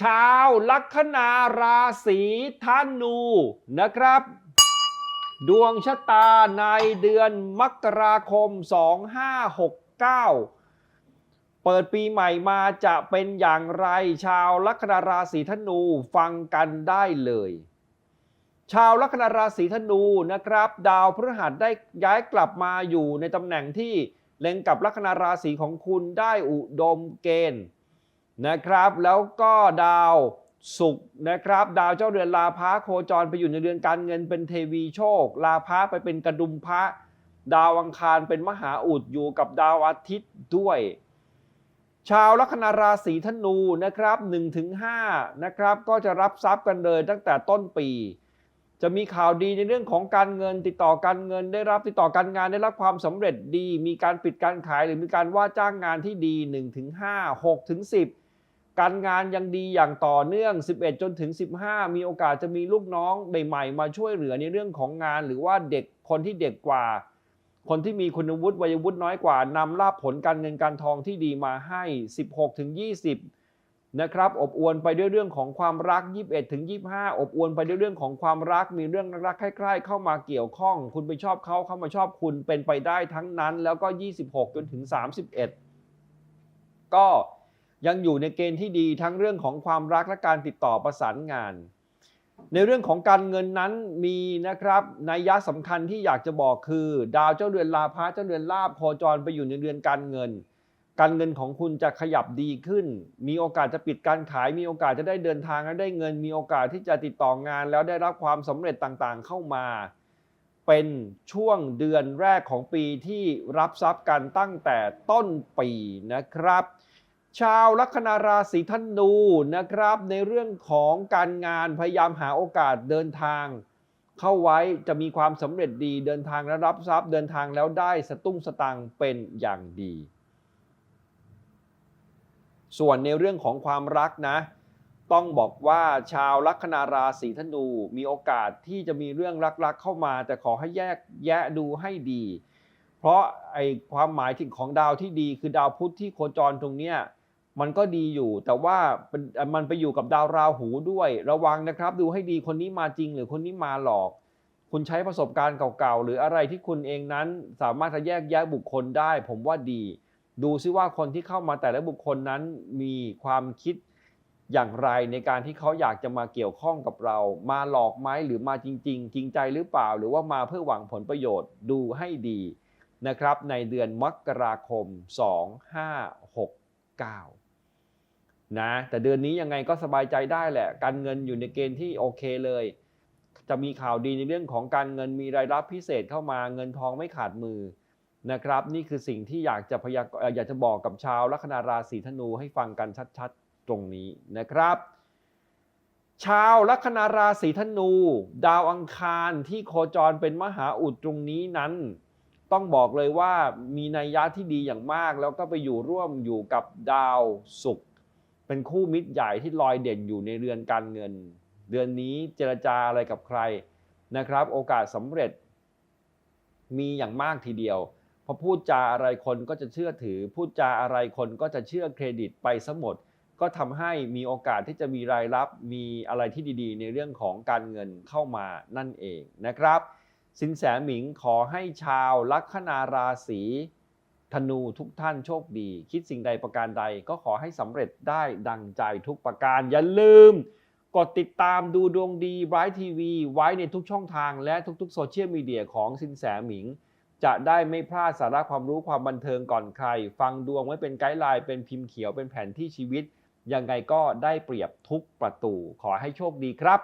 ชาวลัคนาราศีธนูนะครับ ดวงชะตาในเดือนมกราคม 2569 เปิดปีใหม่มาจะเป็นอย่างไรชาวลัคนาราศีธนูฟังกันได้เลย ชาวลัคนาราศีธนูนะครับ ดาวพฤหัสได้ย้ายกลับมาอยู่ในตำแหน่งที่เล็งกับลัคนาราศีของคุณได้อุดมเกณฑ์ นะครับ แล้วก็ดาวศุกร์นะครับ ดาวเจ้าเรือนลาพะโคจรไปอยู่ในเรือนการเงินเป็นเทวีโชค ลาพะไปเป็นกระดุมพระ ดาวอังคารเป็นมหาอุดอยู่กับดาวอาทิตย์ด้วย ชาวลัคนาราศีธนูนะครับ1-5นะครับก็จะรับทรัพย์กันเลยตั้งแต่ต้นปี จะมีข่าวดีในเรื่องของการเงินติดต่อการเงินได้รับติดต่อการงานได้รับความสำเร็จดี มีการปิดการขายหรือมีการว่าจ้างงานที่ดี 1-5 6-10 การงานยังดีอย่างต่อเนื่อง 11 จนถึง 15 มีโอกาสจะมีลูกน้องใหม่ๆมาช่วยเหลือในเรื่องของงาน หรือว่าเด็กคนที่เด็กกว่า คนที่มีคุณวุฒิวัยวุฒิน้อยกว่านำลาภผลการเงินการทองที่ดีมาให้ 16 ถึง 20 นะครับอบอวลไปด้วยเรื่องของความรัก 21 ถึง 25 อบอวลไปด้วยเรื่องของความรัก มีเรื่องรักใกล้ๆเข้ามาเกี่ยวข้อง คุณไปชอบเขาเขามาชอบคุณเป็นไปได้ทั้งนั้น แล้วก็ 26 จนถึง 31 ก็ ยังอยู่ในเกณฑ์ที่ดีทั้งเรื่องของความรักและการติดต่อประสานงาน ในเรื่องของการเงินนั้นมีนะครับนัยยะสำคัญที่อยากจะบอกคือ ดาวเจ้าเรือนลาภะเจ้าเรือนลาภโคจรไปอยู่ในเรือนการเงิน การเงินของคุณจะขยับดีขึ้น มีโอกาสจะปิดการขาย มีโอกาสจะได้เดินทางและได้เงิน มีโอกาสที่จะติดต่องาน แล้วได้รับความสำเร็จต่างๆ เข้ามาเป็นช่วงเดือนแรกของปีที่รับทรัพย์กันตั้งแต่ต้นปีนะครับ ชาวลัคนาราศีธนูนะครับ ในเรื่องของการงานพยายามหาโอกาสเดินทาง เข้าไว้จะมีความสำเร็จดีเดินทางแล้วรับทรัพย์เดินทางแล้วได้สตุ้งสตังเป็นอย่างดี ส่วนในเรื่องของความรักนะ ต้องบอกว่าชาวลัคนาราศีธนูมีโอกาสที่จะมีเรื่องรักๆเข้ามา แต่ขอให้แยกแยะดูให้ดี เพราะไอความหมายถึงของดาวที่ดีคือดาวพุธที่โคจรตรงเนี้ย มันก็ดีอยู่ แต่ว่ามันไปอยู่กับดาวราหูด้วย ระวังนะครับ ดูให้ดีคนนี้มาจริงหรือคนนี้มาหลอก คุณใช้ประสบการณ์เก่าๆ หรืออะไรที่คุณเองนั้นสามารถจะแยกแยะบุคคลได้ ผมว่าดี ดูซิว่าคนที่เข้ามาแต่ละบุคคลนั้นมีความคิดอย่างไรในการที่เขาอยากจะมาเกี่ยวข้องกับเรา มาหลอกไหมหรือมาจริง ๆ จริงใจหรือเปล่า หรือว่ามาเพื่อหวังผลประโยชน์ดูให้ดีนะครับ ในเดือนมกราคม 2569 นะแต่เดือนนี้ยังไงก็สบายใจได้แหละ การเงินอยู่ในเกณฑ์ที่โอเคเลย จะมีข่าวดีในเรื่องของการเงินมีรายรับพิเศษเข้ามาเงินทองไม่ขาดมือนะครับ นี่คือสิ่งที่อยากจะพยากเอ่ออยากจะบอกกับชาวลัคนาราศีธนูให้ฟังกันชัดๆ ตรงนี้นะครับ ชาวลัคนาราศีธนู ดาวอังคารที่โคจรเป็นมหาอุดตรงนี้นั้นต้องบอกเลยว่ามีนัยยะที่ดีอย่างมาก แล้วก็ไปอยู่ร่วมอยู่กับดาวศุกร์ เป็นคู่มิตรใหญ่ที่ลอยเด่นอยู่ในเรือนการเงิน เดือนนี้เจรจาอะไรกับใครนะครับ โอกาสสำเร็จ มีอย่างมากทีเดียวพอพูดจาอะไรคนก็จะเชื่อถือ พูดจาอะไรคนก็จะเชื่อเครดิตไปซะหมดก็ทำให้มีโอกาสที่จะมีรายรับมีอะไรที่ดีๆ ในเรื่องของการเงินเข้ามานั่นเองนะครับ สินแสหมิงขอให้ชาวลัคนาราศี ธนูทุกท่านโชคดี คิดสิ่งใดประการใดก็ขอให้สำเร็จได้ดังใจทุกประการ อย่าลืม กดติดตามดูดวงดีไบรท์ทีวีไว้ในทุกช่องทางและทุกๆโซเชียลมีเดียของสินแสหมิง จะได้ไม่พลาดสาระความรู้ความบันเทิงก่อนใคร ฟังดวงไว้เป็นไกด์ไลน์เป็นพิมพ์เขียวเป็นแผนที่ชีวิต ยังไงก็ได้เปรียบทุกประตู ขอให้โชคดีครับ